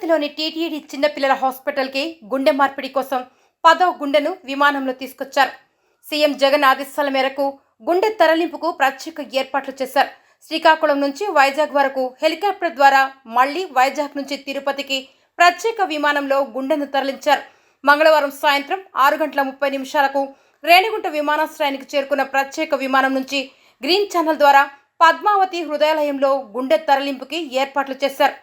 తిరుపతిలోని టీటీడీ చిన్నపిల్లల హాస్పిటల్కి గుండె మార్పిడి కోసం పదో గుండెను విమానంలో తీసుకొచ్చారు. సీఎం జగన్ ఆదేశాల మేరకు గుండె తరలింపుకు ప్రత్యేక ఏర్పాట్లు చేశారు. శ్రీకాకుళం నుంచి వైజాగ్ వరకు హెలికాప్టర్ ద్వారా మళ్ళీ వైజాగ్ నుంచి తిరుపతికి ప్రత్యేక విమానంలో గుండెను తరలించారు. మంగళవారం సాయంత్రం ఆరు గంటల ముప్పై నిమిషాలకు రేణిగుంట విమానాశ్రయానికి చేరుకున్న ప్రత్యేక విమానం నుంచి గ్రీన్ ఛానల్ ద్వారా పద్మావతి హృదయాలయంలో గుండె తరలింపుకి ఏర్పాట్లు చేశారు.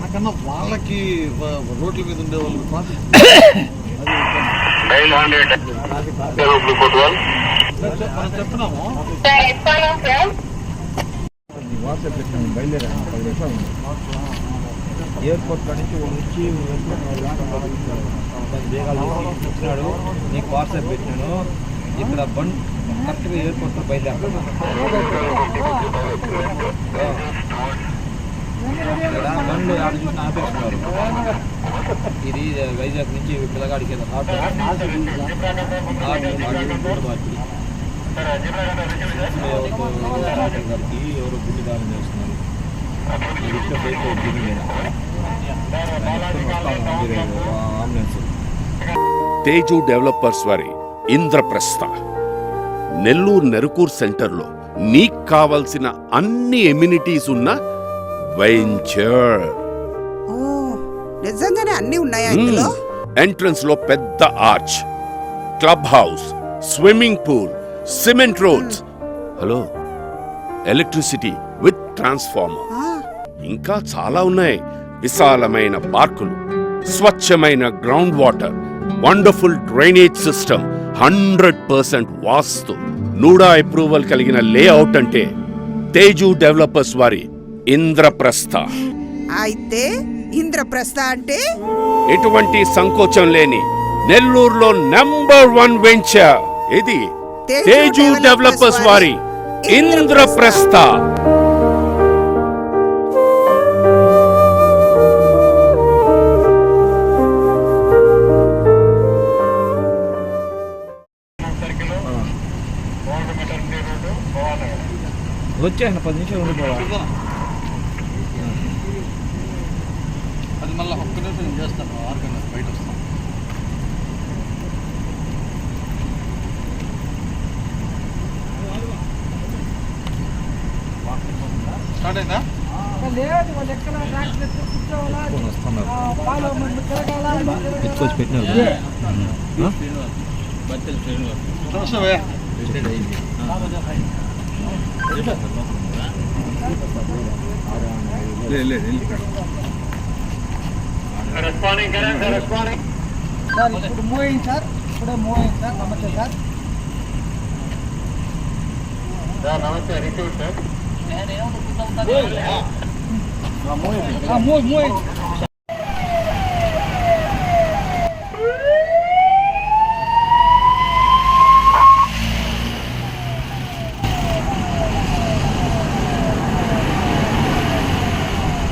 నాకన్నా వాళ్ళకి రోడ్ల మీద ఉండే వాళ్ళు Dial 100 Blue One. మనం చెప్తున్నాము వాట్సాప్ పెట్టాను బయలుదేరాను పది నిమిషాలు ఉంది. ఎయిర్పోర్ట్ నుంచి వచ్చి తీసి ఇచ్చినాడు నీకు వాట్సాప్ పెట్టాను ఇక్కడ బండ్ కరెక్ట్గా ఎయిర్పోర్ట్ బయలుదేరుతున్నాను ఇక్కడ బండ్లు ఆడ చూసిన ఆపేస్తున్నారు ఇది వైజాగ్ నుంచి పిల్లగాడికి ఏదో హార్ట్ గారికి ఎవరు గుడ్డి దానం చేస్తున్నారు. ఈ బయట వచ్చింది నేను తేజు డెవలపర్స్ వారి ఇంద్రప్రస్థ. నెల్లూరు నెరుకూర్ సెంటర్లో నీకు కావలసిన అన్ని ఎమ్యూనిటీస్ ఉన్న వెంచర్. ఓ నిజంగానే అన్ని ఉన్నాయా ఇందులో? ఎంట్రన్స్లో పెద్ద arch club house swimming pool cement roads. Hello electricity with transformer. ఇంకా చాలా ఉన్నాయి. విశాలమైన పార్కులు స్వచ్ఛమైన ground water wonderful drainage system hundred percent vastu. NUDA approval కలిగిన లేఅవుట్ అంటే తేజు డెవలపర్స్ వారి ఇంద్రప్రస్థ. అయితే ఇంద్రప్రస్థ అంటే? ఎటువంటి సంకోచం లేని నెల్లూరులో నెంబర్ వన్ వెంచర్. ఇది తేజు డెవలపర్స్ వారి ఇంద్రప్రస్థ. వచ్చేసిన పది నిమిషాలు ఉండిపోవా అది మళ్ళీ ఒక్క నిమిషం నేను చేస్తాను ఆరు గంటలకు బయట వస్తాను స్టార్ట్ అయిందా ఎత్తుకొచ్చి పెట్టినారు లేదు Responding, correct, responding. సార్ ఇప్పుడు మూవ్ అయింది సార్ ఇప్పుడే మూవ్ అయింది సార్ నమస్తే sir Yeah, namaste, received, sir. Move move అయింది